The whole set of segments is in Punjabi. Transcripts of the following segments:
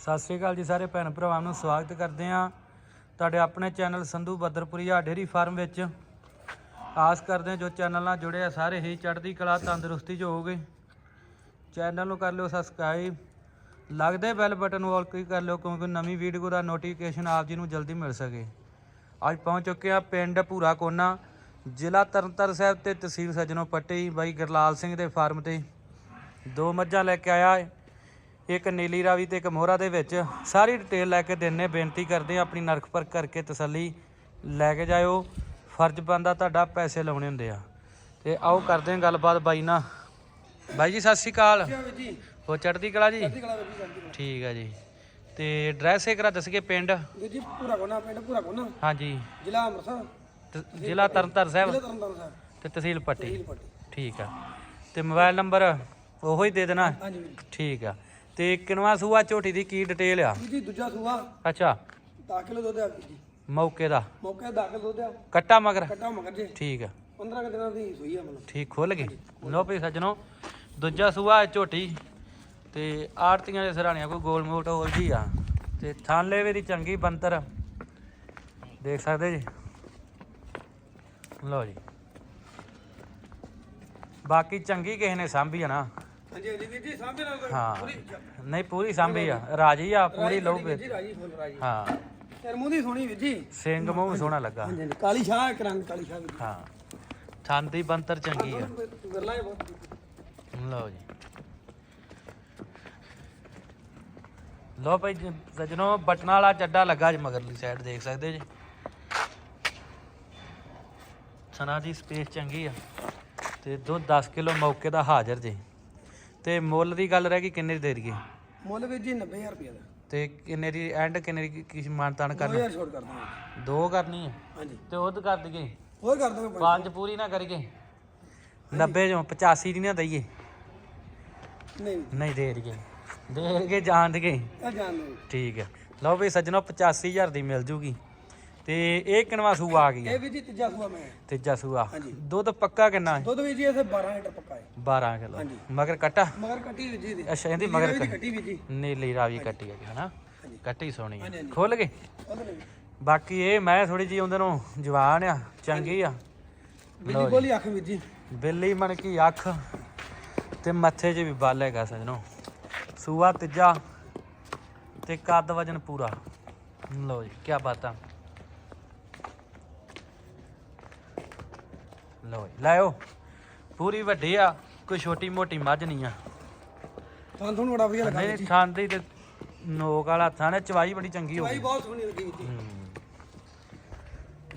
ਸਤਿ ਸ਼੍ਰੀ ਅਕਾਲ ਜੀ ਸਾਰੇ ਭੈਣ ਭਰਾਵਾਂ ਨੂੰ ਸਵਾਗਤ ਕਰਦੇ ਹਾਂ ਤੁਹਾਡੇ ਆਪਣੇ channel Sandhu Baddarpuria dairy farm ਵਿੱਚ। ਆਸ ਕਰਦੇ ਹਾਂ ਜੋ ਚੈਨਲ ਨਾਲ ਜੁੜੇ ਆ, ਸਾਰੇ ਹੀ ਚੜ੍ਹਦੀ ਕਲਾ, ਤੰਦਰੁਸਤੀ 'ਚ ਹੋਵੋਗੇ। ਚੈਨਲ ਨੂੰ ਕਰ ਲਿਓ ਸਬਸਕ੍ਰਾਈਬ। ਲੱਗਦੇ ਬੈਲ ਬਟਨ ਨੂੰ ਆਲ ਕਲਿੱਕ ਕਰ ਲਿਓ ਕਿਉਂਕਿ ਨਵੀਂ ਵੀਡੀਓ ਦਾ ਨੋਟੀਫਿਕੇਸ਼ਨ ਆਪ ਜੀ ਨੂੰ ਜਲਦੀ ਮਿਲ ਸਕੇ। ਅੱਜ ਪਹੁੰਚ ਚੁੱਕੇ ਆ ਪਿੰਡ ਭੂਰਾ ਕੋਨਾ, ਜ਼ਿਲ੍ਹਾ ਤਰਨਤਾਰਨ ਸਾਹਿਬ ਤੇ ਤਹਿਸੀਲ ਸਜਣੋ ਪੱਟੀ ਬਾਈ ਗਰਲਾਲ ਸਿੰਘ ਦੇ ਫਾਰਮ ਤੇ। ਦੋ ਮੱਝਾਂ ਲੈ ਕੇ ਆਇਆ ਹੈ ਇੱਕ ਨੀਲੀ ਰਾਵੀ ਤੇ ਇੱਕ ਮੋਹਰਾ ਦੇ ਵਿੱਚ ਸਾਰੀ ਡਿਟੇਲ ਲੈ ਕੇ ਦਿੰਨੇ ਬੇਨਤੀ ਕਰਦੇ ਆ ਆਪਣੀ ਨਰਖ ਪਰਖ ਕਰਕੇ ਤਸੱਲੀ ਲੈ ਕੇ ਜਾਇਓ। ਫਰਜ਼ ਬੰਦਾ ਤੁਹਾਡਾ ਪੈਸੇ ਲਾਉਣੇ ਹੁੰਦੇ ਆ। ਤੇ ਆਓ ਕਰਦੇ ਆ ਗੱਲਬਾਤ ਬਾਈ ਨਾਲ। ਬਾਈ ਜੀ ਸਤਿ ਸ਼੍ਰੀ ਅਕਾਲ। ਹੋ ਚੜ੍ਹਦੀ ਕਲਾ ਜੀ? ਠੀਕ ਆ ਜੀ। ਤੇ ਐਡਰੈਸ ਇੱਕ ਵਾਰ ਦੱਸਗੇ ਪਿੰਡ? ਵੀਰ ਜੀ ਪੂਰਾ ਕੋਨਾ ਪਿੰਡ ਪੂਰਾ ਕੋਨਾ। ਹਾਂਜੀ। ਜ਼ਿਲ੍ਹਾ ਅੰਮ੍ਰਿਤਸਰ। ਜ਼ਿਲ੍ਹਾ ਤਰਨਤਾਰਨ ਸਾਹਿਬ। ਜ਼ਿਲ੍ਹਾ ਤਰਨਤਾਰਨ ਸਾਹਿਬ। ਤੇ ਤਹਿਸੀਲ ਪੱਟੀ। ਠੀਕ ਆ। ਤੇ ਮੋਬਾਈਲ ਨੰਬਰ ਉਹੋ ਹੀ ਦੇ ਦੇਣਾ। ਠੀਕ ਆ। ਤੇ ਕਿਨਵਾ ਸੂਆ ਝੋਟੀ ਦੀ ਕੀ ਡਿਟੇਲ ਆ? ਜੀ ਦੂਜਾ ਸੂਆ। ਅੱਛਾ। 10 ਕਿਲੋ ਦੁੱਧ ਆ ਜੀ। ਮੌਕੇ ਦਾ? ਮੌਕੇ 10 ਕਿਲੋ ਦੁੱਧ ਆ। ਕੱਟਾ ਮਗਰ? ਕੱਟਾ ਮਗਰ ਜੀ। ਠੀਕ ਆ। 15 ਕੁ ਦਿਨਾਂ ਦੀ ਸੂਈ ਆ ਮਤਲਬ। ਠੀਕ ਖੁੱਲ ਗਈ। ਲੋ ਭਈ ਸੱਜਣੋ ਦੂਜਾ ਸੂਆ ਝੋਟੀ। ਤੇ ਆੜਤੀਆਂ ਦੇ ਸਰਾਣੀਆਂ ਕੋਈ ਗੋਲ ਮੋਟ ਹੋਰ ਜੀ ਆ। ਤੇ ਥਾਲੇ ਵੀ ਦੀ ਚੰਗੀ ਬੰਤਰ ਦੇਖ ਸਕਦੇ ਜੀ? ਲਓ ਜੀ। ਬਾਕੀ ਚੰਗੀ ਕਿਸੇ ਨੇ ਸਾਂਭੀ ਆ ਨਾ। ਹਾਂਜੀ ਹਾਂਜੀ ਵੀਰ ਜੀ ਸਾਹਮਣੇ ਨਾਲ ਕੋਈ ਹਾਂ। ਪੂਰੀ ਨਹੀਂ ਪੂਰੀ ਸਾਂਭੀ ਆ। ਰਾਜੀ ਆ ਪੂਰੀ ਲਊ ਵੀਰ ਜੀ ਰਾਜੀ ਫੁੱਲ ਰਾਜੀ। ਹਾਂ। ਤੇਰ ਮੂੰਹ ਦੀ ਸੋਹਣੀ ਵੀਰ ਜੀ। ਸਿੰਘ ਮੂੰਹ ਵੀ ਸੋਹਣਾ ਲੱਗਾ। ਹਾਂਜੀ ਹਾਂਜੀ ਕਾਲੀ ਸ਼ਾਹ ਇੱਕ ਰੰਗ ਕਾਲੀ ਸ਼ਾਹ ਵੀਰ ਹਾਂ। ਥਣ ਦੀ ਬੰਤਰ ਚੰਗੀ ਆ। ਜੀ ਗੱਲਾਂ ਹੀ ਬਹੁਤ ਲਓ ਜੀ। ਲਓ ਭਾਈ ਜੀ, ਸੱਜਣੋ ਬਟਨਾ ਵਾਲਾ ਚੱਡਾ ਲੱਗਾ ਜੀ ਮਗਰਲੀ ਸਾਈਡ ਦੇਖ ਸਕਦੇ ਜੀ? ਸਨਾ ਦੀ ਸਪੇਸ ਚੰਗੀ ਆ। ਤੇ ਦੁੱਧ 10 ਕਿਲੋ ਮੌਕੇ ਦਾ ਹਾਜ਼ਰ ਜੀ। ਤੇ ਮੁੱਲ ਦੀ ਗੱਲ ਰਹਿ ਗਈ ਕਿੰਨੇ ਦੀ ਦੇ ਦਈਏ? ਮੁੱਲ ਵੀਰ ਜੀ 90000 ਰੁਪਏ ਦਾ। ਤੇ ਕਿੰਨੇ ਦੀ ਐਂਡ ਕਿੰਨੇ ਦੀ ਕੀ ਮਾਨਤਾਨ ਕਰਨਾ? 2000 ਛੋੜ ਕਰ ਦਾਂਗੇ। ਦੋ ਕਰਨੀ ਹੈ ਹਾਂਜੀ। ਤੇ ਉਹ ਕਰ ਦਈਏ। ਹੋਰ ਕਰ ਦਾਂਗੇ ਪੰਜ। ਪੰਜ ਪੂਰੀ ਨਾ ਕਰੀਏ। 90 ਚੋਂ 85 ਦੀ ਨਾ ਦਈਏ। ਨਹੀਂ। ਨਹੀਂ ਦੇ ਦਈਏ। ਦੇ ਕੇ ਜਾਣ ਦਈਏ। ਇਹ ਜਾਣ ਦੋ ਠੀਕ ਹੈ ਲਓ ਵੀ ਸੱਜਣੋ 85000 ਦੀ ਮਿਲ ਜੂਗੀ। ਤੇ ਇਹ ਕਿਨਵਾ ਸੂਆ ਆ ਗਈ ਇਹ ਵੀਰ ਜੀ ਤੀਜਾ ਸੂਆ ਮੈਂ। ਤੀਜਾ ਸੂਆ। ਹਾਂਜੀ। ਦੁੱਧ ਪੱਕਾ ਕਿੰਨਾ ਹੈ? ਦੁੱਧ ਵੀਰ ਜੀ ਇਥੇ 12 ਲੀਟਰ ਪੱਕਾ ਹੈ। 12 ਕਿਲੋ। ਹਾਂਜੀ। ਮਗਰ ਕੱਟਾ? ਮਗਰ ਕੱਟੀ ਵੀਰ ਜੀ ਦੀ ਅੱਛਾ ਇਹਦੀ ਮਗਰ ਕੱਟੀ। ਕੱਟੀ ਵੀਰ ਜੀ। ਨੀਲੀ ਰਾਵੀ ਕੱਟੀ ਹੈ ਹਨਾ? ਹਾਂਜੀ। ਕੱਟੀ ਸੋਹਣੀ ਹਾਂਜੀ, ਹੈ। ਹਾਂਜੀ। ਖੁੱਲ ਗਏ ਉਹਦੇ ਲਈ ਬਾਕੀ ਇਹ ਮੈਂ ਥੋੜੀ ਜੀ ਉਹਦੇ ਨੂੰ ਜਵਾਨ ਆ ਚੰਗੀ ਆ। ਬਿੱਲੀ ਬੋਲੀ ਅੱਖ ਵੀਰ ਜੀ। ਬਿੱਲੀ ਮਣ ਕੀ ਅੱਖ ਤੇ ਮੱਥੇ 'ਚ ਵੀ ਬਲ ਹੈਗਾ ਸਜਣੋ। ਸੂਆ ਤੀਜਾ ਤੇ ਕੱਦ ਵਜਨ ਪੂਰਾ। ਲਓ ਜੀ ਕੀ ਬਾਤਾਂ। ਲਓ ਜੀ ਲਾਇਓ। ਪੂਰੀ ਵੱਡੀ ਆ ਕੋਈ ਛੋਟੀ ਮੋਟੀ ਮੱਝ ਨਹੀਂ ਆ। ਤਾਂ ਤੁਹਾਨੂੰ ਬੜਾ ਵਧੀਆ ਲੱਗਾ ਨਹੀਂ ਖਾਂਦੀ ਤੇ ਨੋਕ ਵਾਲਾ ਥਾਂ ਨੇ ਚਵਾਈ ਬੜੀ ਚੰਗੀ ਹੋ ਭਾਈ ਗਈ। ਬਹੁਤ ਸੋਹਣੀ ਲੱਗੀ ਵੀਰ ਜੀ ਹੂੰ।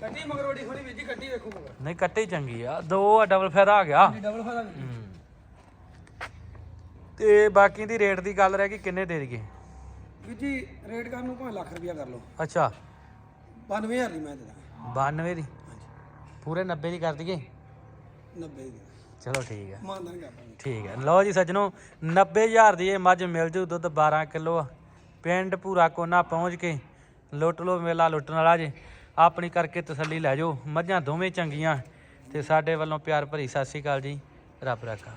ਕੱਟੀ ਮਗਰ ਬੜੀ ਸੋਹਣੀ ਵੀਰ ਜੀ ਕੱਟੀ ਵੇਖੋ ਮਗਰ। ਨਹੀਂ ਕੱਟੀ ਚੰਗੀ ਆ ਦੋ ਆ ਡਬਲ ਫੇਰਾ ਆ ਗਿਆ। ਜੀ ਡਬਲ ਫਾਦਾ ਵੀਰ ਜੀ ਹੂੰ। ਤੇ ਬਾਕੀ ਦੀ ਰੇਟ ਦੀ ਗੱਲ ਰਹਿ ਗਈ ਕਿੰਨੇ ਦੇ ਦਈਏ? ਵੀਰ ਜੀ ਰੇਟ ਕਰਨ ਨੂੰ ਭਾਵੇਂ ਲੱਖ ਰੁਪਇਆ ਕਰ ਲਓ। ਅੱਛਾ। 92000 ਦੀ ਮੈਂ ਦੇ ਦਾਂਗਾ। 92 ਦੀ? ਪੂਰੇ 90 ਦੀ ਕਰ ਦਈਏ। 90 ਦੀ। ਚਲੋ ਠੀਕ ਹੈ ਮਾਨਦਾਨ ਕਰ ਦਾਂਗੇ। ਠੀਕ ਹੈ ਲਓ ਜੀ ਸੱਜਣੋ 90000 ਦੀ ਇਹ ਮੱਝ ਮਿਲ ਜੂ ਦੁੱਧ 12 ਕਿਲੋ ਪਿੰਡ ਭੂਰਾ ਕੋਨਾ ਪਹੁੰਚ ਕੇ ਲੁੱਟ ਲੋ ਮੇਲਾ ਲੁੱਟਣ ਵਾਲਾ ਜੇ। ਆਪਣੀ ਕਰਕੇ ਤਸੱਲੀ ਲੈ ਜਾਓ। ਮੱਝਾਂ ਦੋਵੇਂ ਚੰਗੀਆਂ। ਤੇ ਸਾਡੇ ਵੱਲੋਂ ਪਿਆਰ ਭਰੀ ਸਤਿ ਸ਼੍ਰੀ ਅਕਾਲ ਜੀ। ਰੱਬ ਰੱਖਾ।